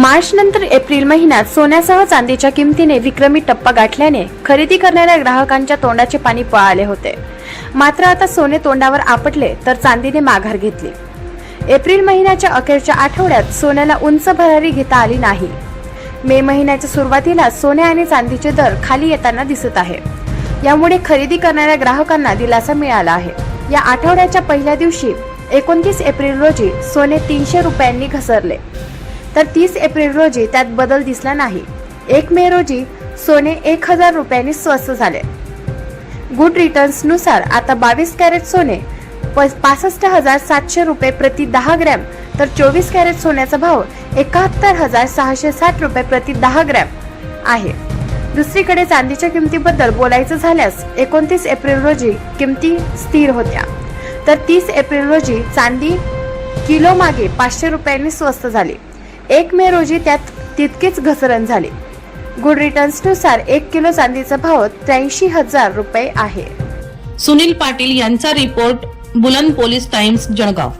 मार्च नंतर एप्रिल महिन्यात सोन्यासह चांदीच्या किमतीने विक्रमी टप्पा गाठल्याने खरेदी करणाऱ्या ग्राहकांच्या तोंडाचे पाणी पळाले होते. मात्र आता सोने तोंडावर आपटले तर चांदीने माघार घेतली. एप्रिल महिन्याच्या अखेरच्या आठवड्यात सोन्याला उंच भरारी घेता आली नाही. मे महिन्याच्या सुरुवातीला सोने आणि चांदीचे दर खाली येताना दिसत आहे. यामुळे खरेदी करणाऱ्या ग्राहकांना दिलासा मिळाला आहे. या आठवड्याच्या पहिल्या दिवशी एकोणतीस एप्रिल रोजी सोने तीनशे रुपयांनी घसरले. तर तीस एप्रिल रोजी त्यात बदल दिसला नाही. एक मे रोजी सोने एक हजार रुपयांनी स्वस्त झाले. गुड रिटर्न्सनुसार आता बावीस कॅरेट सोने प- पासष्ट हजार सातशे रुपये प्रति दहा ग्रॅम तर चोवीस कॅरेट सोन्याचा भाव एकाहत्तर हजार सहाशे साठ रुपये प्रति दहा ग्रॅम आहे. दुसरीकडे चांदीच्या किमतीबद्दल बोलायचं झाल्यास एकोणतीस एप्रिल रोजी किमती स्थिर होत्या. तर तीस एप्रिल रोजी चांदी किलो मागे पाचशे रुपयांनी स्वस्त झाली. एक मे रोजी त्यात तितकीच घसरण झाली. गुड रिटर्न्सनुसार एक किलो चांदीचा भाव त्र्याऐंशी हजार रुपये आहे. सुनील पाटील यांचा रिपोर्ट बुलंद पोलीस टाइम्स जळगाव.